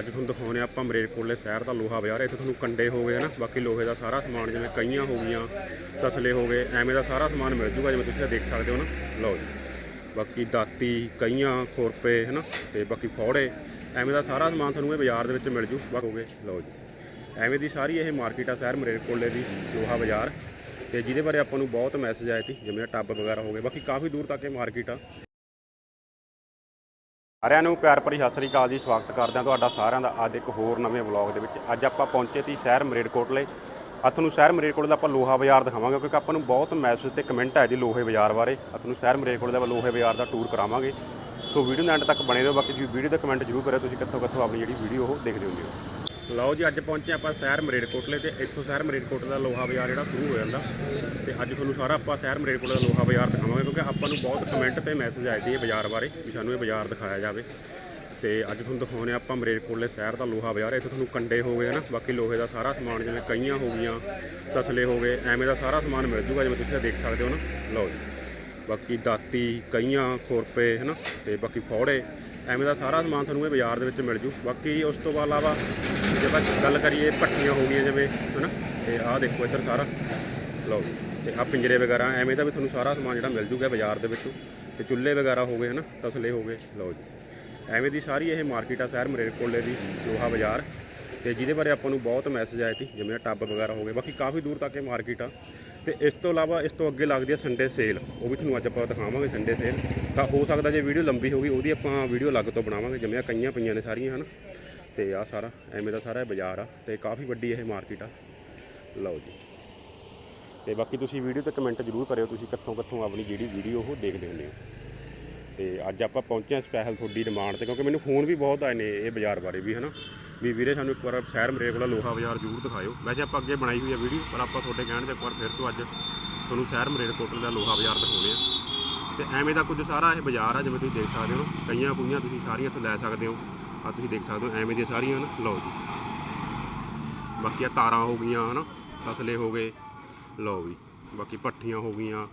ਅੱਜ ਤੁਹਾਨੂੰ ਦਿਖਾਉਣੇ ਆਪਾਂ ਮਰੇਰਕੋਟਲੇ ਸ਼ਹਿਰ ਦਾ ਲੋਹਾ ਬਾਜ਼ਾਰ। ਇੱਥੇ ਤੁਹਾਨੂੰ ਕੰਡੇ ਹੋ ਗਏ ਨਾ ਬਾਕੀ ਲੋਹੇ ਦਾ ਸਾਰਾ ਸਮਾਨ ਜਿਵੇਂ ਕਈਆਂ ਹੋ ਗਈਆਂ, ਤਸਲੇ ਹੋ ਗਏ, ਐਵੇਂ ਦਾ ਸਾਰਾ ਸਮਾਨ ਮਿਲ ਜੂਗਾ ਜਿਵੇਂ ਤੁਸੀਂ ਇਹ ਦੇਖ ਸਕਦੇ ਹੋ ਨਾ। ਲਓ ਜੀ, ਬਾਕੀ ਦਾਤੀ, ਕਈਆਂ, ਖੁਰਪੇ ਹਨਾ, ਤੇ ਬਾਕੀ ਫੌੜੇ, ਐਵੇਂ ਦਾ ਸਾਰਾ ਸਮਾਨ ਤੁਹਾਨੂੰ ਇਹ ਬਾਜ਼ਾਰ ਦੇ ਵਿੱਚ ਮਿਲ ਜੂ। ਬਸ ਹੋ ਗਏ, ਲਓ ਜੀ। ਐਵੇਂ ਦੀ ਸਾਰੀ ਇਹ ਮਾਰਕੀਟ ਆ ਸ਼ਹਿਰ ਮਰੇਰਕੋਟਲੇ ਦੀ, ਲੋਹਾ ਬਾਜ਼ਾਰ। ਤੇ ਜਿਹਦੇ ਬਾਰੇ ਆਪਾਂ ਨੂੰ ਬਹੁਤ ਮੈਸੇਜ ਆਏ ਸੀ, ਜਿਵੇਂ ਟੱਬ ਵਗੈਰਾ ਹੋ ਗਏ, ਬਾਕੀ ਕਾਫੀ ਦੂਰ ਤੱਕ ਇਹ ਮਾਰਕੀਟ ਆ। ਸਾਰਿਆਂ ਨੂੰ ਪਿਆਰ ਭਰੀ ਸਤਿ ਸ੍ਰੀ ਅਕਾਲ ਜੀ, ਸਵਾਗਤ ਕਰਦੇ ਹਾਂ ਤੁਹਾਡਾ ਸਾਰਿਆਂ ਦਾ ਅੱਜ ਇੱਕ ਹੋਰ ਨਵੇਂ ਵਲੌਗ ਦੇ ਵਿੱਚ। ਅੱਜ ਆਪਾਂ ਪਹੁੰਚੇ ਸੀ ਸ਼ਹਿਰ ਮਰੇਡਕੋਟਲੇ ਅੱਜ ਤੁਹਾਨੂੰ ਸ਼ਹਿਰ ਮਰੇਡਕੋਟਲੇ ਦਾ ਆਪਾਂ ਲੋਹਾ ਬਾਜ਼ਾਰ ਦਿਖਾਵਾਂਗੇ, ਕਿਉਂਕਿ ਆਪਾਂ ਨੂੰ ਬਹੁਤ ਮੈਸੇਜ ਤੇ ਕਮੈਂਟ ਆਏ ਜੀ ਲੋਹੇ ਬਾਜ਼ਾਰ ਬਾਰੇ। ਅੱਜ ਤੁਹਾਨੂੰ ਸ਼ਹਿਰ ਮਰੇਡਕੋਟਲੇ ਦਾ ਲੋਹੇ ਬਾਜ਼ਾਰ ਦਾ ਟੂਰ ਕਰਾਵਾਂਗੇ। ਸੋ ਵੀਡੀਓ ਦੇ ਐਂਡ ਤੱਕ ਬਣੇ ਰਹੋ, ਬਾਕੀ ਜੀ ਵੀਡੀਓ ਦਾ ਕਮੈਂਟ ਜ਼ਰੂਰ ਕਰਿਓ, ਤੁਸੀਂ ਕਿੱਥੋਂ ਕਿੱਥੋਂ ਆਪਣੀ ਜਿਹੜੀ ਵੀਡੀਓ ਉਹ ਦੇਖਦੇ ਹੁੰਦੇ ਹੋ। ਲਓ ਜੀ, ਅੱਜ ਪਹੁੰਚੇ ਆਪਾਂ ਸ਼ਹਿਰ ਮਰੇਡਕੋਟਲੇ ਤੇ ਇੱਥੋਂ ਸ਼ਹਿਰ ਮਰੇਡਕੋਟਲੇ ਦਾ ਲੋਹਾ ਬਾਜ਼ਾਰ ਜਿਹੜਾ ਸ਼ੁਰੂ ਹੋ ਜਾਂਦਾ ਤੇ ਅੱਜ ਤੁਹਾਨੂੰ ਸਾਰਾ ਆਪਾਂ ਸ਼ਹਿਰ ਮਰੇਡਕੋਟਲੇ ਦਾ ਲੋਹਾ ਬਾਜ਼ਾਰ ਦਿਖਾਵਾਂਗੇ ਕਿਉਂਕਿ ਆਪਾਂ ਨੂੰ ਬਹੁਤ ਕਮੈਂਟ ਤੇ ਮੈਸੇਜ ਆਏ ਸੀ ਇਹ ਬਾਜ਼ਾਰ ਬਾਰੇ ਵੀ ਸਾਨੂੰ ਇਹ ਬਾਜ਼ਾਰ ਦਿਖਾਇਆ ਜਾਵੇ ਤੇ ਅੱਜ ਤੁਹਾਨੂੰ ਦਿਖਾਉਣੇ ਆਪਾਂ ਮਰੇਰਕੋਟਲੇ ਸ਼ਹਿਰ ਦਾ ਲੋਹਾ ਬਾਜ਼ਾਰ, ਇੱਥੇ ਤੁਹਾਨੂੰ ਕੰਡੇ ਹੋ ਗਏ ਨਾ ਬਾਕੀ ਲੋਹੇ ਦਾ ਸਾਰਾ ਸਮਾਨ ਜਿਵੇਂ ਕਈਆਂ ਹੋ ਗਈਆਂ, ਤਸਲੇ ਹੋ ਗਏ, ਐਵੇਂ ਦਾ ਸਾਰਾ ਸਮਾਨ ਮਿਲ ਜੂਗਾ ਜਿਵੇਂ ਤੁਸੀਂ ਦੇਖ ਸਕਦੇ ਹੋ ਨਾ। ਲਓ ਜੀ, ਬਾਕੀ ਦਾਤੀ, ਕਈਆਂ, ਖੁਰਪੇ ਹਨਾ, ਤੇ ਬਾਕੀ ਫੌੜੇ, ਐਵੇਂ ਦਾ ਸਾਰਾ ਸਮਾਨ ਤੁਹਾਨੂੰ ਇਹ ਬਾਜ਼ਾਰ ਦੇ ਵਿੱਚ ਮਿਲ ਜੂ। ਬਾਕੀ ਉਸ ਤੋਂ ਇਲਾਵਾ ਜੇ ਆਪਾਂ ਗੱਲ ਕਰੀਏ ਭੱਠੀਆਂ ਹੋ ਗਈਆਂ ਜਿਵੇਂ, ਹਨਾ? ਤੇ ਆਹ ਦੇਖੋ ਇੱਧਰ ਸਾਰਾ। ਲਓ ਜੀ, ਤੇ ਆ ਪਿੰਜਰੇ ਵਗੈਰਾ, ਐਵੇਂ ਦਾ ਵੀ ਤੁਹਾਨੂੰ ਸਾਰਾ ਸਮਾਨ ਜਿਹੜਾ ਮਿਲ ਜੂਗਾ ਬਾਜ਼ਾਰ ਦੇ ਵਿੱਚੋਂ। ਤੇ ਚੁੱਲ੍ਹੇ ਵਗੈਰਾ ਹੋ ਗਏ, ਹਨਾ? ਤਸਲੇ ਹੋ ਗਏ, ਲਓ ਜੀ। ਐਵੇਂ ਦੀ ਸਾਰੀ ਇਹ ਮਾਰਕੀਟ ਆ ਸ਼ਹਿਰ ਮਰੇਰਕੋਟਲੇ ਦੀ, ਲੋਹਾ ਬਾਜ਼ਾਰ। ਤੇ ਜਿਹਦੇ ਬਾਰੇ ਆਪਾਂ ਨੂੰ ਬਹੁਤ ਮੈਸੇਜ ਆਏ ਸੀ, ਜਿਵੇਂ ਟੱਬ ਵਗੈਰਾ ਹੋ ਗਏ। ਬਾਕੀ ਕਾਫੀ ਦੂਰ ਤੱਕ ਇਹ ਮਾਰਕੀਟ ਆ। ਤੇ ਇਸ ਤੋਂ ਇਲਾਵਾ ਇਸ ਤੋਂ ਅੱਗੇ ਲੱਗਦੀ ਆ ਸੰਡੇ ਸੇਲ ਉਹ ਵੀ ਤੁਹਾਨੂੰ ਅੱਜ ਆਪਾਂ ਦਿਖਾਵਾਂਗੇ ਸੰਡੇ ਸੇਲ ਤਾਂ ਹੋ ਸਕਦਾ ਜੇ ਵੀਡੀਓ ਲੰਬੀ ਹੋ ਗਈ, ਉਹਦੀ ਆਪਾਂ ਵੀਡੀਓ ਅਲੱਗ ਤੋਂ ਬਣਾਵਾਂਗੇ, ਜਿਵੇਂ ਕਈਆਂ ਪਈਆਂ ਨੇ ਸਾਰੀਆਂ, ਹਨ? ਤੇ ਆ ਸਾਰਾ, ਐਵੇਂ ਦਾ ਸਾਰਾ ਇਹ ਬਾਜ਼ਾਰ ਆ ਤੇ ਕਾਫੀ ਵੱਡੀ ਇਹ ਮਾਰਕੀਟ ਆ। ਲਓ ਜੀ। ਤੇ ਬਾਕੀ ਤੁਸੀਂ ਵੀਡੀਓ ਤੇ ਕਮੈਂਟ ਜ਼ਰੂਰ ਕਰਿਓ, ਤੁਸੀਂ ਕਿੱਥੋਂ ਕਿੱਥੋਂ ਆਪਣੀ ਜਿਹੜੀ ਵੀਡੀਓ ਉਹ ਦੇਖਦੇ ਹੁੰਦੇ ਹੋ। ਤੇ ਅੱਜ ਆਪਾਂ ਪਹੁੰਚੇ ਹਾਂ ਸਪੈਸ਼ਲ ਤੁਹਾਡੀ ਡਿਮਾਂਡ ਤੇ, ਕਿਉਂਕਿ ਮੈਨੂੰ ਫੋਨ ਵੀ ਬਹੁਤ ਆਏ ਨੇ ਇਹ ਬਾਜ਼ਾਰ ਬਾਰੇ ਵੀ, ਹਨਾ? ਵੀ ਵੀਰੇ, ਸਾਨੂੰ ਇੱਕ ਵਾਰ ਸ਼ਹਿਰ ਮਰੇਕ ਵਾਲਾ ਲੋਹਾ ਬਾਜ਼ਾਰ ਜ਼ਰੂਰ ਦਿਖਾਇਓ। ਵੈਸੇ ਆਪਾਂ ਅੱਗੇ ਬਣਾਈ ਹੋਈ ਆ ਵੀਡੀਓ ਪਰ ਆਪਾਂ ਤੁਹਾਡੇ ਕਹਿਣ ਤੇ ਇੱਕ ਵਾਰ ਫਿਰ ਤੋਂ ਅੱਜ ਤੁਹਾਨੂੰ ਸ਼ਹਿਰ ਮਰੇਕ ਕੋਟਲ ਦਾ ਲੋਹਾ ਬਾਜ਼ਾਰ ਦਿਖਾਉਣੇ ਆ। ਤੇ ਐਵੇਂ ਦਾ ਕੁਝ ਸਾਰਾ ਇਹ ਬਾਜ਼ਾਰ ਆ, ਜਿਵੇਂ ਤੁਸੀਂ ਦੇਖ ਸਕਦੇ ਹੋ। ਕਈਆਂ ਕੁਈਆਂ ਤੁਸੀਂ ਸਾਰੀਆਂ ਇੱਥੋਂ ਲੈ ਸਕਦੇ ਹੋ। ਆ ਤੁਸੀਂ ਦੇਖ ਸਕਦੇ ਹੋ, ਐਵੇਂ ਦੀਆਂ ਸਾਰੀਆਂ ਨਾ ਲਓ ਜੀ। ਬਾਕੀ ਆ ਤਾਰਾਂ ਹੋ ਗਈਆਂ, ਹਨਾ। ਤਸਲੇ ਹੋ ਗਏ। ਲਓ ਵੀ। ਬਾਕੀ ਪੱਠੀਆਂ ਹੋ ਗਈਆਂ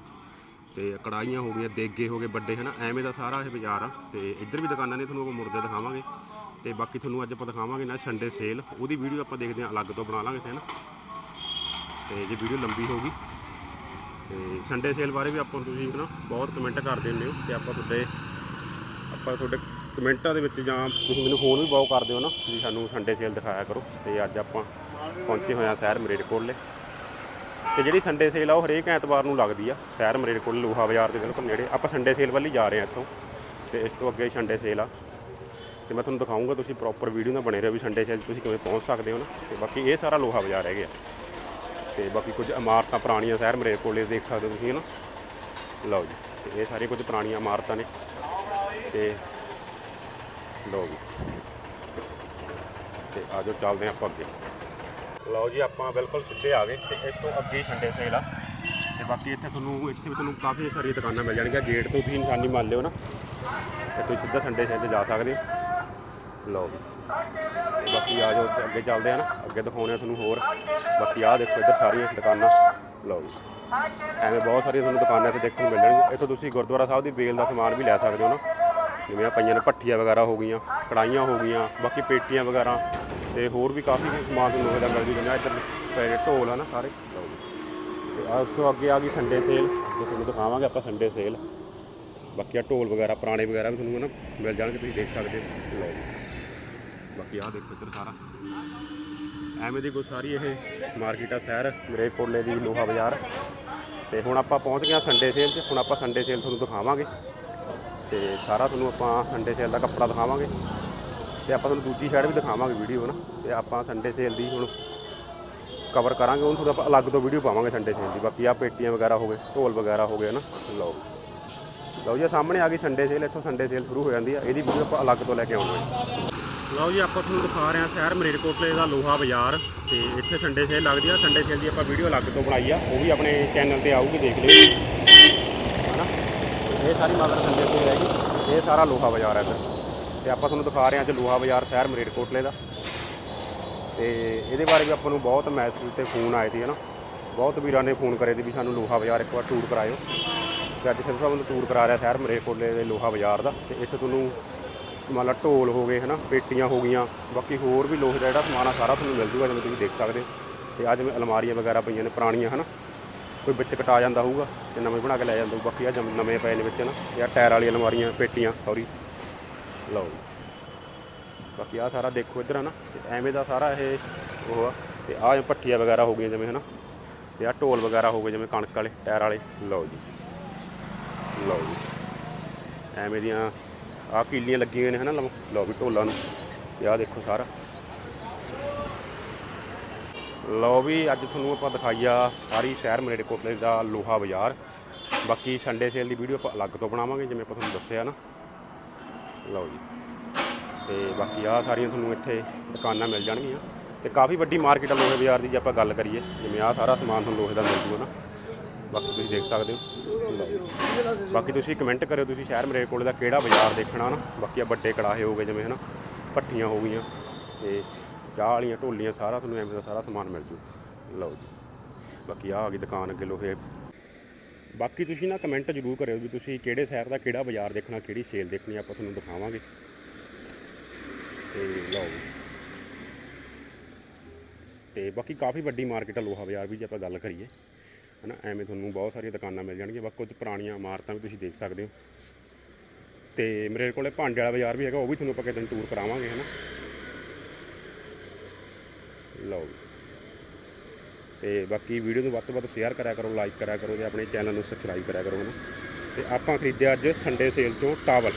ਤੇ ਕੜਾਈਆਂ ਹੋ ਗਈਆਂ, ਦੇਗੇ ਹੋ ਗਏ ਵੱਡੇ, ਹਨਾ। ਐਵੇਂ ਦਾ ਸਾਰਾ ਇਹ ਬਾਜ਼ਾਰ ਆ। ਤੇ ਇੱਧਰ ਵੀ ਦੁਕਾਨਾਂ ਨੇ ਤੁਹਾਨੂੰ ਆਪਾਂ ਮੁਰਦੇ ਦਿਖਾਵਾਂਗੇ। ਤੇ ਬਾਕੀ ਤੁਹਾਨੂੰ ਅੱਜ ਆਪਾਂ ਦਿਖਾਵਾਂਗੇ ਨਾ ਸੰਡੇ ਸੇਲ ਉਹਦੀ ਵੀਡੀਓ ਆਪਾਂ ਦੇਖਦੇ ਹਾਂ, ਅਲੱਗ ਤੋਂ ਬਣਾ ਲਾਂਗੇ ਤੇ ਨਾ ਤੇ ਜੇ ਵੀਡੀਓ ਲੰਬੀ ਹੋਗੀ ਤੇ ਸੰਡੇ ਸੇਲ ਬਾਰੇ ਵੀ ਆਪਾਂ ਨੂੰ ਤੁਸੀਂ ਨਾ ਬਹੁਤ ਕਮੈਂਟ ਕਰ ਦਿੰਦੇ ਹੋ। ਤੇ ਆਪਾਂ ਤੁਹਾਡੇ ਆਪਾਂ ਤੁਹਾਡੇ ਕਮੈਂਟਾਂ ਦੇ ਵਿੱਚ ਜਾਂ ਤੁਸੀਂ ਮੈਨੂੰ ਫੋਨ ਵੀ ਬਹੁਤ ਕਰਦੇ ਹੋ ਨਾ ਵੀ ਸਾਨੂੰ ਸੰਡੇ ਸੇਲ ਦਿਖਾਇਆ ਕਰੋ, ਤੇ ਅੱਜ ਆਪਾਂ ਪਹੁੰਚੇ ਹੋਏ ਹਾਂ ਸ਼ਹਿਰ ਮਰੇਡਕੋਟਲੇ ਤੇ ਜਿਹੜੀ ਸੰਡੇ ਸੇਲ ਆ, ਉਹ ਹਰੇਕ ਐਤਵਾਰ ਨੂੰ ਲੱਗਦੀ ਆ ਸ਼ਹਿਰ ਮਰੇਡਕੋਟਲੇ ਲੋਹਾ ਬਾਜ਼ਾਰ ਦੇ ਬਿਲਕੁਲ ਨੇੜੇ। ਆਪਾਂ ਸੰਡੇ ਸੇਲ ਵੱਲ ਹੀ ਜਾ ਰਹੇ ਹਾਂ ਇੱਥੋਂ, ਤੇ ਇਸ ਤੋਂ ਅੱਗੇ ਸੰਡੇ ਸੇਲ ਆ। ਤੇ ਮੈਂ ਤੁਹਾਨੂੰ ਦਿਖਾਉਂਗਾ ਤੁਸੀਂ ਪ੍ਰੋਪਰ ਵੀਡੀਓ ਨਾਲ ਬਣੇ ਰਹੋ ਵੀ ਸੰਡੇ ਸੇਲ 'ਚ ਤੁਸੀਂ ਕਿਵੇਂ ਪਹੁੰਚ ਸਕਦੇ ਹੋ ਨਾ। ਤੇ ਬਾਕੀ ਇਹ ਸਾਰਾ ਲੋਹਾ ਬਾਜ਼ਾਰ ਹੈਗੇ ਆ। ਤੇ ਬਾਕੀ ਕੁਝ ਇਮਾਰਤਾਂ ਪੁਰਾਣੀਆਂ ਸ਼ਹਿਰ ਮਰੇਡਕੋਟਲੇ ਦੇਖ ਸਕਦੇ ਹੋ ਤੁਸੀਂ ਨਾ? ਲਓ ਜੀ, ਤੇ ਇਹ ਸਾਰੀਆਂ ਕੁਝ ਪੁਰਾਣੀਆਂ ਇਮਾਰਤਾਂ ਨੇ। ਤੇ ਲਓ ਜੀ। ਤੇ ਆਜੋ ਚੱਲਦੇ ਹਾਂ ਆਪਾਂ ਅੱਗੇ। ਲਓ ਜੀ, ਆਪਾਂ ਬਿਲਕੁਲ ਸਿੱਧੇ ਆ ਗਏ ਤੇ ਇਸ ਤੋਂ ਅੱਗੇ ਹੀ ਸੰਡੇ ਸੇਲ ਆ। ਤੇ ਬਾਕੀ ਇੱਥੇ ਤੁਹਾਨੂੰ, ਇੱਥੇ ਵੀ ਤੁਹਾਨੂੰ ਕਾਫੀ ਸਾਰੀਆਂ ਦੁਕਾਨਾਂ ਮਿਲ ਜਾਣਗੀਆਂ। ਗੇਟ ਤੋਂ ਤੁਸੀਂ ਨਿਸ਼ਾਨੀ ਮੰਨ ਲਿਓ ਨਾ। ਤੇ ਤੁਸੀਂ ਸਿੱਧਾ ਸੰਡੇ ਸੇਲ ਤੇ ਜਾ ਸਕਦੇ ਹੋ। ਲਓ ਜੀ। ਤੇ ਬਾਕੀ ਆ ਜਾਓ ਅੱਗੇ ਚੱਲਦੇ ਆ ਨਾ। ਅੱਗੇ ਦਿਖਾਉਣੇ ਆ ਤੁਹਾਨੂੰ ਹੋਰ। ਬਾਕੀ ਆਹ ਦੇਖੋ, ਇੱਧਰ ਸਾਰੀਆਂ ਦੁਕਾਨਾਂ। ਲਓ ਜੀ। ਐਵੇਂ ਬਹੁਤ ਸਾਰੀਆਂ ਤੁਹਾਨੂੰ ਦੁਕਾਨਾਂ ਤੇ ਦੇਖਣ ਨੂੰ ਮਿਲ ਇੱਥੋਂ ਤੁਸੀਂ ਗੁਰਦੁਆਰਾ ਸਾਹਿਬ ਦੀ ਬੇਲ ਦਾ ਸਮਾਨ ਵੀ ਲੈ ਸਕਦੇ ਹੋ ਨਾ। ਜਿਵੇਂ ਆਹ ਪਈਆਂ ਨੇ ਭੱਠੀਆਂ ਵਗੈਰਾ ਹੋ ਗਈਆਂ ਕੜਾਈਆਂ ਹੋ ਗਈਆਂ, ਬਾਕੀ ਪੇਟੀਆਂ ਵਗੈਰਾ ਤੇ ਹੋਰ ਵੀ ਕਾਫੀ ਸਮਾਨ ਤੁਹਾਨੂੰ ਲੋਹੇ ਦਾ ਮਿਲ ਜੂਗਾ ਇੱਧਰ ਪਏ ਢੋਲ ਆ ਨਾ ਸਾਰੇ। ਲਓ ਜੀ ਤੇ ਆ ਉੱਥੋਂ ਅੱਗੇ ਆ ਗਈ ਸੰਡੇ ਸੇਲ ਤੇ ਤੁਹਾਨੂੰ ਦਿਖਾਵਾਂਗੇ ਆਪਾਂ ਸੰਡੇ ਸੇਲ ਬਾਕੀ ਆ ਢੋਲ ਵਗੈਰਾ, ਪੁਰਾਣੇ ਵਗੈਰਾ ਵੀ ਤੁਹਾਨੂੰ ਨਾ ਮਿਲ ਜਾਣਗੇ, ਤੁਸੀਂ ਦੇਖ ਸਕਦੇ ਹੋ। ਲਓ ਬਾਕੀ ਆਹ ਦੇਖੋ ਇੱਧਰ ਸਾਰਾ। ਐਵੇਂ ਦੀ ਕੋਈ ਸਾਰੀ ਇਹ ਮਾਰਕੀਟ ਆ ਸ਼ਹਿਰ, ਮਰੇਕੋਟਲੇ ਦੀ ਲੋਹਾ ਬਾਜ਼ਾਰ। ਤੇ ਹੁਣ ਆਪਾਂ ਪਹੁੰਚ ਗਏ ਹਾਂ ਸੰਡੇ ਸੇਲ 'ਚ ਹੁਣ ਆਪਾਂ ਸੰਡੇ ਸੇਲ ਤੁਹਾਨੂੰ ਦਿਖਾਵਾਂਗੇ। ਤੇ ਸਾਰਾ ਤੁਹਾਨੂੰ ਆਪਾਂ ਸੰਡੇ ਸੇਲ ਦਾ ਕੱਪੜਾ ਦਿਖਾਵਾਂਗੇ ਤੇ ਆਪਾਂ ਤੁਹਾਨੂੰ ਦੂਜੀ ਸਾਈਡ ਵੀ ਦਿਖਾਵਾਂਗੇ ਵੀਡੀਓ ਨਾ ਤੇ ਆਪਾਂ ਸੰਡੇ ਸੇਲ ਦੀ ਹੁਣ ਕਵਰ ਕਰਾਂਗੇ, ਉਹਨੂੰ ਤੁਹਾਨੂੰ ਆਪਾਂ ਅਲੱਗ ਤੋਂ ਵੀਡੀਓ ਪਾਵਾਂਗੇ ਸੰਡੇ ਸੇਲ ਦੀ, ਬਾਕੀ ਆ ਪੇਟੀਆਂ ਵਗੈਰਾ ਹੋ ਗਏ, ਢੋਲ ਵਗੈਰਾ ਹੋ ਗਏ ਨਾ ਲਓ ਲਓ ਜੀ ਸਾਹਮਣੇ ਆ ਗਈ ਸੰਡੇ ਸੇਲ ਇੱਥੋਂ ਸੰਡੇ ਸੇਲ ਸ਼ੁਰੂ ਹੋ ਜਾਂਦੀ ਆ, ਇਹਦੀ ਵੀਡੀਓ ਆਪਾਂ ਅਲੱਗ ਤੋਂ ਲੈ ਕੇ ਆਉਣਾ ਲਓ ਜੀ, ਆਪਾਂ ਤੁਹਾਨੂੰ ਦਿਖਾ ਰਹੇ ਹਾਂ ਸ਼ਹਿਰ ਮਰੀਰਕੋਟਲੇ ਦਾ ਲੋਹਾ ਬਾਜ਼ਾਰ ਤੇ ਇੱਥੇ ਸੰਡੇ ਸੇਲ ਲੱਗਦੀ ਆ ਸੰਡੇ ਸੇਲ ਦੀ ਆਪਾਂ ਵੀਡੀਓ ਅਲੱਗ ਤੋਂ ਬਣਾਈ ਆ, ਉਹ ਵੀ ਆਪਣੇ ਚੈਨਲ ਤੇ ਆਊਗੀ, ਦੇਖ ਲਿਓ। ਇਹ ਸਾਰੀ ਮਗਰ ਸੰਡੇ ਸੇਲ ਹੈਗੀ ਇਹ ਸਾਰਾ ਲੋਹਾ ਬਾਜ਼ਾਰ ਹੈ ਇੱਧਰ। ਤੇ ਆਪਾਂ ਤੁਹਾਨੂੰ ਦਿਖਾ ਰਹੇ ਹਾਂ ਅੱਜ ਲੋਹਾ ਬਾਜ਼ਾਰ ਸ਼ਹਿਰ ਮਰੇਰਕੋਟਲੇ ਦਾ। ਤੇ ਇਹਦੇ ਬਾਰੇ ਵੀ ਆਪਾਂ ਨੂੰ ਬਹੁਤ ਮੈਸੇਜ ਤੇ ਫੋਨ ਆਏ ਸੀ, ਹਨਾ। ਬਹੁਤ ਵੀਰਾਂ ਨੇ ਫੋਨ ਕਰੇ ਸੀ ਵੀ ਸਾਨੂੰ ਲੋਹਾ ਬਾਜ਼ਾਰ ਇੱਕ ਵਾਰ ਟੂਰ ਕਰਾਇਓ। ਤੇ ਅੱਜ ਸਿਰ ਸਾਹਿਬ ਨੂੰ ਟੂਰ ਕਰਾ ਰਿਹਾ ਸ਼ਹਿਰ ਮਰੇਕੋਟਲੇ ਦੇ ਲੋਹਾ ਬਾਜ਼ਾਰ ਦਾ। ਤੇ ਇੱਥੇ ਤੁਹਾਨੂੰ ਮੰਨ ਲਾ ਢੋਲ ਹੋ ਗਏ, ਹਨਾ, ਪੇਟੀਆਂ ਹੋ ਗਈਆਂ, ਬਾਕੀ ਹੋਰ ਵੀ ਲੋਹੇ ਦਾ ਜਿਹੜਾ ਸਮਾਨ ਆ, ਸਾਰਾ ਤੁਹਾਨੂੰ ਮਿਲ ਜੂਗਾ, ਜਿਵੇਂ ਤੁਸੀਂ ਦੇਖ ਸਕਦੇ ਹੋ। ਤੇ ਅੱਜ ਮੈਂ ਅਲਮਾਰੀਆਂ ਵਗੈਰਾ ਪਈਆਂ ਨੇ ਪੁਰਾਣੀਆਂ, ਹਨਾ। ਕੋਈ ਵਿੱਚ ਕਟਾ ਜਾਂਦਾ ਹੋਊਗਾ ਤੇ ਨਵੇਂ ਬਣਾ ਕੇ ਲੈ ਜਾਂਦਾ ਹੋਊ। ਬਾਕੀ ਆ ਜਮ- ਨਵੇਂ ਪਏ ਨੇ ਵਿੱਚ ਨਾ। ਇਹ ਟਾਇਰ ਵਾਲੀਆਂ ਅਲਮਾਰੀਆਂ, ਪੇਟੀਆਂ ਸੌਰੀ ਲਓ ਜੀ। ਬਾਕੀ ਆ ਸਾਰਾ ਦੇਖੋ ਇੱਧਰ ਨਾ। ਤੇ ਐਵੇਂ ਦਾ ਸਾਰਾ ਇਹ ਉਹ ਆ। ਤੇ ਆ ਪੱਟੀਆਂ ਵਗੈਰਾ ਹੋ ਗਈਆਂ ਜਿਵੇਂ, ਹਨਾ। ਤੇ ਆ ਢੋਲ ਵਗੈਰਾ ਹੋ ਗਏ ਜਿਵੇਂ ਕਣਕ ਵਾਲੇ, ਟਾਇਰ ਵਾਲੇ। ਲਓ ਜੀ। ਲਓ ਜੀ। ਐਵੇਂ ਦੀਆਂ ਆ ਕੀਲੀਆਂ ਲੱਗੀਆਂ ਹੋਈਆਂ ਨੇ, ਹਨਾ। ਲਓ ਲਓ ਵੀ ਢੋਲਾਂ ਨੂੰ। ਤੇ ਆ ਦੇਖੋ ਸਾਰਾ। ਲਓ ਵੀ ਅੱਜ ਤੁਹਾਨੂੰ ਆਪਾਂ ਦਿਖਾਈਆ ਸਾਰੀ ਸ਼ਹਿਰ ਮਰੇਡਕੋਟਲੇ ਦਾ ਲੋਹਾ ਬਾਜ਼ਾਰ। ਬਾਕੀ ਸੰਡੇ ਸੇਲ ਦੀ ਵੀਡੀਓ ਆਪਾਂ ਅਲੱਗ ਤੋਂ ਬਣਾਵਾਂਗੇ, ਜਿਵੇਂ ਆਪਾਂ ਤੁਹਾਨੂੰ ਦੱਸਿਆ ਨਾ। ਲਓ ਜੀ। ਤੇ ਬਾਕੀ ਆ ਸਾਰੀਆਂ ਤੁਹਾਨੂੰ ਇੱਥੇ ਦੁਕਾਨਾਂ ਮਿਲ ਜਾਣਗੀਆਂ। ਤੇ ਕਾਫੀ ਵੱਡੀ ਮਾਰਕੀਟ ਆ ਲੋਹੇ ਬਾਜ਼ਾਰ ਦੀ, ਜੇ ਆਪਾਂ ਗੱਲ ਕਰੀਏ। ਜਿਵੇਂ ਆ ਸਾਰਾ ਸਮਾਨ ਤੁਹਾਨੂੰ ਲੋਹੇ ਦਾ ਮਿਲ ਜੂਗਾ ਨਾ। ਬਾਕੀ ਤੁਸੀਂ ਦੇਖ ਸਕਦੇ ਹੋ। ਲਓ ਜੀ। ਬਾਕੀ ਤੁਸੀਂ ਕਮੈਂਟ ਕਰਿਓ ਤੁਸੀਂ ਸ਼ਹਿਰ ਮਰੇਡਕੋਟਲੇ ਦਾ ਕਿਹੜਾ ਬਾਜ਼ਾਰ ਦੇਖਣਾ ਨਾ। ਬਾਕੀ ਆ ਵੱਡੇ ਕੜਾਹੇ ਹੋ ਗਏ ਜਿਵੇਂ ਹਨਾ, ਭੱਠੀਆਂ ਹੋ ਗਈਆਂ। ਤੇ ਚਾਹ ਵਾਲੀਆਂ ਢੋਲੀਆਂ, ਸਾਰਾ ਤੁਹਾਨੂੰ ਐਵੇਂ ਦਾ ਸਾਰਾ ਸਮਾਨ ਮਿਲ ਜੂ। ਲਓ ਜੀ। ਬਾਕੀ ਆ ਆ ਗਈ ਦੁਕਾਨ ਅੱਗੇ ਲੋਹੇ। ਬਾਕੀ ਤੁਸੀਂ ਨਾ ਕਮੈਂਟ ਜ਼ਰੂਰ ਕਰਿਓ ਵੀ ਤੁਸੀਂ ਕਿਹੜੇ ਸ਼ਹਿਰ ਦਾ ਕਿਹੜਾ ਬਾਜ਼ਾਰ ਦੇਖਣਾ, ਕਿਹੜੀ ਸੇਲ ਦੇਖਣੀ ਆਪਾਂ ਤੁਹਾਨੂੰ ਦਿਖਾਵਾਂਗੇ। ਤੇ ਲਓ ਜੀ। ਤੇ ਬਾਕੀ ਕਾਫੀ ਵੱਡੀ ਮਾਰਕੀਟ ਆ ਲੋਹਾ ਬਾਜ਼ਾਰ ਵੀ ਜੇ ਆਪਾਂ ਗੱਲ ਕਰੀਏ। ਹਨਾ, ਐਵੇਂ ਤੁਹਾਨੂੰ ਬਹੁਤ ਸਾਰੀਆਂ ਦੁਕਾਨਾਂ ਮਿਲ ਜਾਣਗੀਆਂ। ਬਾਕੀ ਕੁਝ ਪੁਰਾਣੀਆਂ ਇਮਾਰਤਾਂ ਵੀ ਤੁਸੀਂ ਦੇਖ ਸਕਦੇ ਹੋ। ਤੇ ਮੇਰੇ ਕੋਲੇ ਭਾਂਡੇ ਵਾਲਾ ਬਾਜ਼ਾਰ ਵੀ ਹੈਗਾ, ਉਹ ਵੀ ਤੁਹਾਨੂੰ ਆਪਾਂ ਕਿਸੇ ਦਿਨ ਟੂਰ ਕਰਾਵਾਂਗੇ, ਹਨਾ। ਲਓ ਜੀ। ਤੇ ਬਾਕੀ ਵੀਡੀਓ ਨੂੰ ਵੱਧ ਤੋਂ ਵੱਧ ਸ਼ੇਅਰ ਕਰਿਆ ਕਰੋ ਲਾਈਕ ਕਰਿਆ ਕਰੋ ਤੇ ਆਪਣੇ ਚੈਨਲ ਨੂੰ ਸਬਸਕ੍ਰਾਈਬ ਕਰਿਆ ਕਰੋ, ਹਨਾ। ਤੇ ਆਪਾਂ ਖਰੀਦਿਆ ਅੱਜ ਸੰਡੇ ਸੇਲ ਚੋਂ ਟਾਵਲ।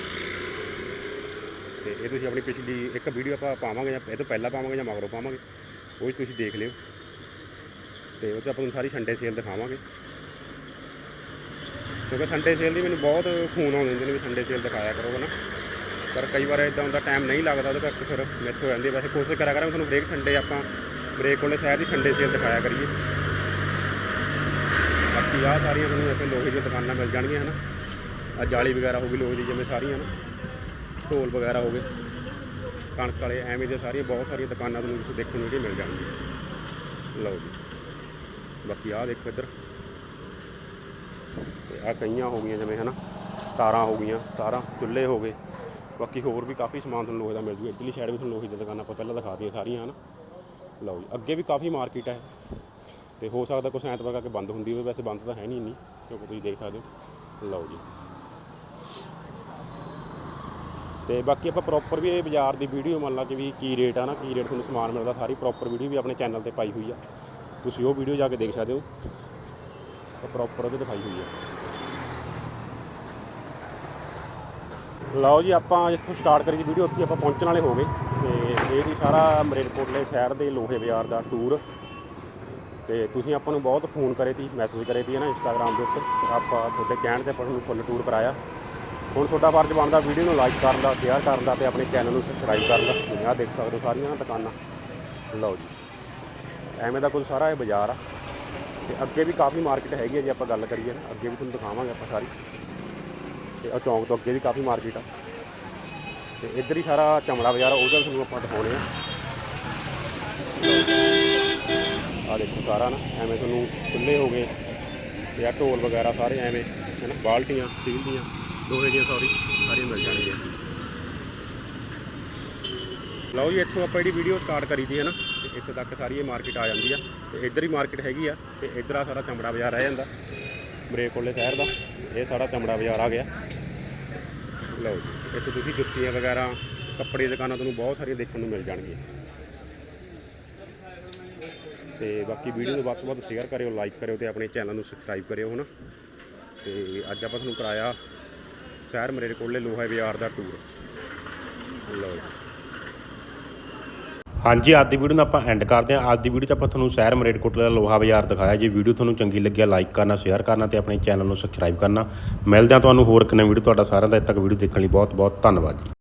ਤੇ ਇਹ ਤੁਸੀਂ ਆਪਣੀ ਪਿਛਲੀ ਇੱਕ ਵੀਡੀਓ ਆਪਾਂ ਪਾਵਾਂਗੇ ਜਾਂ ਇਹ ਤੋਂ ਪਹਿਲਾਂ ਪਾਵਾਂਗੇ ਜਾਂ ਮਗਰੋਂ ਪਾਵਾਂਗੇ, ਉਹ ਵੀ ਤੁਸੀਂ ਦੇਖ ਲਿਓ। ਤੇ ਉਹ 'ਚ ਆਪਾਂ ਤੁਹਾਨੂੰ ਸਾਰੀ ਸੰਡੇ ਸੇਲ ਦਿਖਾਵਾਂਗੇ। ਕਿਉਂਕਿ ਸੰਡੇ ਸੇਲ ਦੀ ਮੈਨੂੰ ਬਹੁਤ ਫੋਨ ਆਉਂਦੇ ਹੁੰਦੇ ਨੇ ਵੀ ਸੰਡੇ ਸੇਲ ਦਿਖਾਇਆ ਕਰੋ, ਹਨਾ। ਪਰ ਕਈ ਵਾਰ ਇਦਾਂ ਦਾ ਟਾਈਮ ਨਹੀਂ ਲੱਗਦਾ ਉਹਦੇ ਕਰਕੇ ਫਿਰ ਮਿਸ ਹੋ ਜਾਂਦੀ ਵੈਸੇ ਕੋਸ਼ਿਸ਼ ਕਰਿਆ ਕਰਾਂਗੇ, ਤੁਹਾਨੂੰ ਬ੍ਰੇਕ ਸੰਡੇ ਆਪਾਂ ਬ੍ਰੇਕ ਕੋਲੇ ਸ਼ਹਿਰ ਦੀ ਸੰਡੇ ਸੇਲ ਦਿਖਾਇਆ ਕਰੀਏ। ਬਾਕੀ ਆਹ ਸਾਰੀਆਂ ਤੁਹਾਨੂੰ ਇੱਥੇ ਲੋਹੇ ਦੀਆਂ ਦੁਕਾਨਾਂ ਮਿਲ ਜਾਣਗੀਆਂ, ਹਨਾ। ਆ ਜਾਲੀ ਵਗੈਰਾ ਹੋ ਗਈ, ਲੋਹੇ ਦੀ ਜਿਵੇਂ ਸਾਰੀਆਂ ਨਾ ਢੋਲ ਵਗੈਰਾ ਹੋ ਗਏ। ਕਣਕ ਵਾਲੇ ਐਵੇਂ ਦੀਆਂ ਸਾਰੀਆਂ, ਬਹੁਤ ਸਾਰੀਆਂ ਦੁਕਾਨਾਂ ਤੁਹਾਨੂੰ ਤੁਸੀਂ ਦੇਖਣ ਨੂੰ ਜਿਹੜੀਆਂ ਮਿਲ ਜਾਣਗੀਆਂ। ਲਓ ਜੀ। ਬਾਕੀ ਆਹ ਦੇਖੋ ਇੱਧਰ। ਤੇ ਆ ਕਈਆਂ ਹੋ ਗਈਆਂ ਜਿਵੇਂ, ਹਨਾ। ਤਾਰਾਂ ਹੋ ਗਈਆਂ, ਤਾਰਾਂ ਚੁੱਲ੍ਹੇ ਹੋ ਗਏ। ਬਾਕੀ ਹੋਰ ਵੀ ਕਾਫੀ ਸਮਾਨ ਤੁਹਾਨੂੰ ਲੋਹੇ ਦਾ ਮਿਲ ਜੂ ਇੱਧਰਲੀ ਸਾਈਡ ਵੀ ਤੁਹਾਨੂੰ ਲੋਹੇ ਦੀਆਂ ਦੁਕਾਨਾਂ ਆਪਾਂ ਪਹਿਲਾਂ ਦਿਖਾ ਦਈਆਂ ਸਾਰੀਆਂ, ਹਨਾ। ਲਓ ਜੀ, ਅੱਗੇ ਵੀ ਕਾਫੀ ਮਾਰਕੀਟ ਹੈ। ਤੇ ਹੋ ਸਕਦਾ ਕੁਛ ਐਤਵਾਰ ਕਰਕੇ ਬੰਦ ਹੁੰਦੀ ਹੋਵੇ, ਵੈਸੇ ਬੰਦ ਤਾਂ ਹੈ ਨਹੀਂ ਇੰਨੀ, ਕਿਉਂਕਿ ਤੁਸੀਂ ਦੇਖ ਸਕਦੇ ਹੋ। ਲਓ ਜੀ। ਤੇ ਬਾਕੀ ਆਪਾਂ ਪ੍ਰੋਪਰ ਵੀ ਇਹ ਬਾਜ਼ਾਰ ਦੀ ਵੀਡੀਓ ਮੰਨ ਲਾ ਕਿ ਵੀ ਕੀ ਰੇਟ ਆ ਨਾ, ਕੀ ਰੇਟ ਤੁਹਾਨੂੰ ਸਮਾਨ ਮਿਲਦਾ, ਸਾਰੀ ਪ੍ਰੋਪਰ ਵੀਡੀਓ ਵੀ ਆਪਣੇ ਚੈਨਲ ਤੇ ਪਾਈ ਹੋਈ ਆ। ਤੁਸੀਂ ਉਹ ਵੀਡੀਓ ਜਾ ਕੇ ਦੇਖ ਸਕਦੇ ਹੋ। ਤਾਂ ਪ੍ਰੋਪਰ ਉਹਦੇ 'ਤੇ ਪਾਈ ਹੋਈ ਆ। ਲਓ ਜੀ, ਆਪਾਂ ਜਿੱਥੋਂ ਸਟਾਰਟ ਕਰੀ ਵੀਡੀਓ ਉੱਥੇ ਆਪਾਂ ਪਹੁੰਚਣ ਵਾਲੇ ਹੋ ਗਏ। ਤੇ ਇਹ ਵੀ ਸਾਰਾ ਮਰੇਲਕੋਟਲੇ ਸ਼ਹਿਰ ਦੇ ਲੋਹੇ ਬਾਜ਼ਾਰ ਦਾ ਟੂਰ ਤੇ ਤੁਸੀਂ ਆਪਾਂ ਨੂੰ ਬਹੁਤ ਫੋਨ ਕਰੇ ਤੀ ਮੈਸੇਜ ਕਰੇ ਤੀ ਨਾ ਇੰਸਟਾਗ੍ਰam ਦੇ ਉੱਤੇ। ਆਪਾਂ ਤੁਹਾਡੇ ਕਹਿਣ ਤੇ ਆਪਾਂ ਨੂੰ ਫੁੱਲ ਟੂਰ ਕਰਾਇਆ। ਹੁਣ ਤੁਹਾਡਾ ਫਰਜ਼ ਬਣਦਾ ਵੀਡੀਓ ਨੂੰ ਲਾਈਕ ਕਰਨ ਦਾ ਸ਼ੇਅਰ ਕਰਨ ਦਾ ਤੇ ਆਪਣੇ ਚੈਨਲ ਨੂੰ ਸਬਸਕ੍ਰਾਈਬ ਕਰਨ ਦਾ। ਤੁਸੀਂ ਆਹ ਦੇਖ ਸਕਦੇ ਹੋ ਸਾਰੀਆਂ ਦੁਕਾਨਾਂ। ਲਓ ਜੀ। ਐਵੇਂ ਦਾ ਕੁਝ ਸਾਰਾ ਇਹ ਬਾਜ਼ਾਰ ਆ। ਤੇ ਅੱਗੇ ਵੀ ਕਾਫੀ ਮਾਰਕੀਟ ਹੈਗੀ ਹੈ ਜੇ ਆਪਾਂ ਗੱਲ ਕਰੀਏ ਨਾ, ਅੱਗੇ ਵੀ ਤੁਹਾਨੂੰ ਦਿਖਾਵਾਂਗੇ ਆਪਾਂ ਸਾਰੀ। ਤੇ ਉਹ ਚੌਂਕ ਤੋਂ ਅੱਗੇ ਵੀ ਕਾਫੀ ਮਾਰਕੀਟ ਆ। ਤੇ ਇੱਧਰ ਹੀ ਸਾਰਾ ਚਮੜਾ ਬਾਜ਼ਾਰ ਆ, ਉਹਦਾ ਤੁਹਾਨੂੰ ਆਪਾਂ ਦਿਖਾਉਣੇ ਆ। ਆ ਦੇਖੋ ਸਾਰਾ ਨਾ ਐਵੇਂ ਤੁਹਾਨੂੰ ਖੁੱਲੇ ਹੋ ਗਏ। ਤੇ ਆ ਢੋਲ ਵਗੈਰਾ ਸਾਰੇ ਐਵੇਂ ਹੈ ਨਾ ਬਾਲਟੀਆਂ ਸਟੀਲ ਦੀਆਂ ਲੋਹੇ ਦੀਆਂ ਸੌਰੀ ਸਾਰੀਆਂ ਮਿਲ ਜਾਣਗੀਆਂ। ਲਓ ਜੀ ਇੱਥੋਂ ਆਪਾਂ ਜਿਹੜੀ ਵੀਡੀਓ ਸਟਾਰਟ ਕਰੀ ਦੀ ਹੈ ਨਾ ਤੇ ਇੱਥੇ ਤੱਕ ਸਾਰੀ ਇਹ ਮਾਰਕੀਟ ਆ ਜਾਂਦੀ ਆ। ਤੇ ਇੱਧਰ ਹੀ ਮਾਰਕੀਟ ਹੈਗੀ ਆ ਤੇ ਇੱਧਰ ਆ ਸਾਰਾ ਚਮੜਾ ਬਾਜ਼ਾਰ ਰਹਿ ਜਾਂਦਾ। ਬਰੇਕ ਕੋਲੇ ਸ਼ਹਿਰ ਦਾ ਇਹ ਸਾਰਾ ਚਮੜਾ ਬਾਜ਼ਾਰ ਆ ਗਿਆ। ਲਓ ਜੀ। ਇੱਥੇ ਤੁਸੀਂ ਜੁੱਤੀਆਂ ਵਗੈਰਾ, ਕੱਪੜੇ ਦੀ ਦੁਕਾਨਾਂ ਤੁਹਾਨੂੰ ਬਹੁਤ ਸਾਰੀਆਂ ਦੇਖਣ ਨੂੰ ਮਿਲ ਜਾਣਗੀਆਂ। ਤੇ ਬਾਕੀ ਵੀਡੀਓ ਨੂੰ ਵੱਧ ਤੋਂ ਵੱਧ ਸ਼ੇਅਰ ਕਰਿਓ ਲਾਈਕ ਕਰਿਓ ਤੇ ਆਪਣੇ ਚੈਨਲ ਨੂੰ ਸਬਸਕ੍ਰਾਈਬ ਕਰਿਓ ਹਨਾ ਤੇ ਅੱਜ ਆਪਾਂ ਤੁਹਾਨੂੰ ਕਰਾਇਆ ਸ਼ਹਿਰ ਮਰੇਰੇ ਕੋਲੇ ਲੋਹਾ ਬਾਜ਼ਾਰ ਦਾ ਟੂਰ ਲਓ ਹਾਂਜੀ, ਅੱਜ ਦੀ ਵੀਡੀਓ ਨੂੰ ਆਪਾਂ ਐਂਡ ਕਰਦੇ ਹਾਂ। ਅੱਜ ਦੀ ਵੀਡੀਓ 'ਚ ਆਪਾਂ ਤੁਹਾਨੂੰ ਸ਼ਹਿਰ ਮਰੇਟਕੋਟਲੇ ਦਾ ਲੋਹਾ ਬਾਜ਼ਾਰ ਦਿਖਾਇਆ। ਜੇ ਵੀਡੀਓ ਤੁਹਾਨੂੰ ਚੰਗੀ ਲੱਗਿਆ ਲਾਈਕ ਕਰਨਾ ਸ਼ੇਅਰ ਕਰਨਾ ਤੇ ਆਪਣੇ ਚੈਨਲ ਨੂੰ ਸਬਸਕ੍ਰਾਈਬ ਕਰਨਾ। ਮਿਲਦੇ ਹਾਂ ਤੁਹਾਨੂੰ ਹੋਰ ਇੱਕ ਨਵੀਂ ਵੀਡੀਓ ਤੁਹਾਡਾ ਸਾਰਿਆਂ ਦਾ। ਇੱਥੇ ਤੱਕ ਵੀਡੀਓ ਦੇਖਣ ਲਈ ਬਹੁਤ ਬਹੁਤ ਧੰਨਵਾਦ ਜੀ।